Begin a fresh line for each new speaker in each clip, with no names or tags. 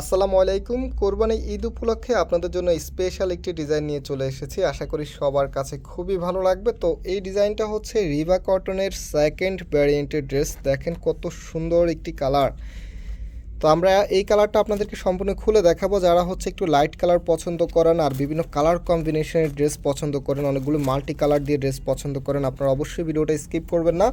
আসসালামু আলাইকুম। কোরবানি ঈদ উপলক্ষে আপনাদের জন্য স্পেশাল একটি ডিজাইন নিয়ে চলে এসেছি। আশা করি সবার কাছে খুবই ভালো লাগবে। তো এই ডিজাইনটা হচ্ছে রিভা কটনের সেকেন্ড ভ্যারিয়েন্টের ড্রেস দেখেন কত সুন্দর একটি কালার তো আমরা এই কালারটা আপনাদেরকে সম্পূর্ণ খুলে দেখাবো। যারা হচ্ছে একটু লাইট কালার পছন্দ করেন আর বিভিন্ন কালার কম্বিনেশনের ড্রেস পছন্দ করেন, অনেকগুলো মাল্টি কালার দিয়ে ড্রেস পছন্দ করেন, আপনারা অবশ্যই ভিডিওটা স্কিপ করবেন না।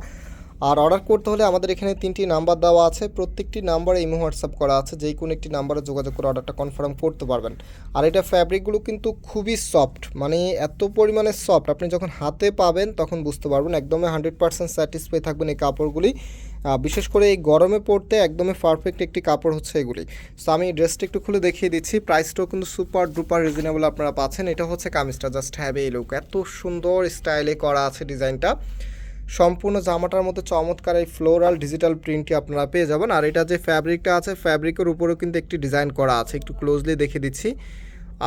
আর অর্ডার করতে হলে আমাদের এখানে তিনটি নাম্বার দেওয়া আছে। প্রত্যেকটি নাম্বারে ইমো হোয়াটসঅ্যাপ করা আছে। যেই কোনো একটি নাম্বারে যোগাযোগ করে অর্ডারটা কনফার্ম করতে পারবেন। আর এটা ফ্যাব্রিকগুলো কিন্তু খুবই সফট মানে এত পরিমাণে সফট। আপনি যখন হাতে পাবেন তখন বুঝতে পারবেন, একদমই হান্ড্রেড পার্সেন্ট স্যাটিসফাই থাকবেন এই কাপড়গুলি। বিশেষ করে এই গরমে পড়তে একদমই পারফেক্ট একটি কাপড় হচ্ছে এগুলি। সো আমি ড্রেসটা একটু খুলে দেখিয়ে দিচ্ছি। প্রাইসটাও কিন্তু সুপার ডুপার রিজনেবল আপনারা পাচ্ছেন। এটা হচ্ছে কামিজটা, জাস্ট হ্যাভ এই লুক এত সুন্দর স্টাইলে করা আছে ডিজাইনটা। সম্পূর্ণ জামাটার মধ্যে চমৎকার এই ফ্লোরাল ডিজিটাল প্রিন্টটি আপনারা পেয়ে যাবেন। আর এটা যে ফ্যাব্রিকটা আছে ফ্যাব্রিকের উপরেও কিন্তু একটি ডিজাইন করা আছে। একটু ক্লোজলি দেখে দিচ্ছি।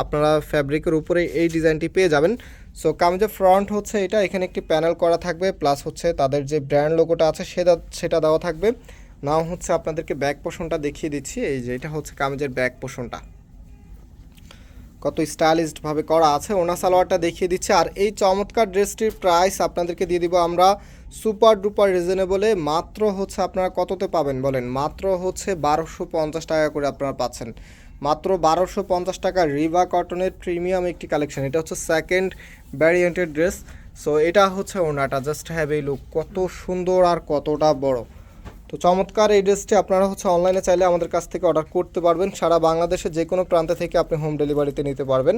আপনারা ফ্যাব্রিকের উপরে এই ডিজাইনটি পেয়ে যাবেন। সো কামিজের ফ্রন্ট হচ্ছে এটা, এখানে একটি প্যানেল করা থাকবে। প্লাস হচ্ছে তাদের যে ব্র্যান্ড লোগোটা আছে, সেটা সেটা দেওয়া থাকবে। নাও হচ্ছে আপনাদেরকে ব্যাক পোষণটা দেখিয়ে দিচ্ছি। এই যে, এটা হচ্ছে কামিজের ব্যাক পোষণটা কত স্টাইলিশডভাবে করা আছে। ওনা সালোয়ারটা দেখিয়ে দিচ্ছে। আর এই চমৎকার ড্রেসটির প্রাইস আপনাদেরকে দিয়ে দিব আমরা সুপার ডুপার রিজনেবলে মাত্র হচ্ছে আপনারা কততে পাবেন বলেন? মাত্র হচ্ছে বারোশো পঞ্চাশ টাকা করে আপনারা পাচ্ছেন। মাত্র বারোশো পঞ্চাশ টাকা রিভা কটনের প্রিমিয়াম একটি কালেকশন এটা হচ্ছে সেকেন্ড ভ্যারিয়েন্টের ড্রেস সো এটা হচ্ছে ওনাটা। জাস্ট হ্যাভ এই লুক কত সুন্দর আর কতটা বড়। তো চমৎকার এই ড্রেসটি আপনারা হচ্ছে অনলাইনে চাইলে আমাদের কাছ থেকে অর্ডার করতে পারবেন। সারা বাংলাদেশে যে কোনো প্রান্তে থেকে আপনি হোম ডেলিভারিতে নিতে পারবেন।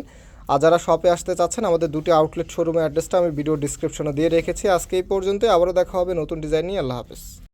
আর যারা শপে আসতে চাচ্ছেন, আমাদের দুটি আউটলেট শোরুমের অ্যাড্রেসটা আমি ভিডিও ডিসক্রিপশনে দিয়ে রেখেছি। আজকে এই পর্যন্ত আবারও দেখা হবে নতুন ডিজাইন নিয়ে। আল্লাহ হাফেজ।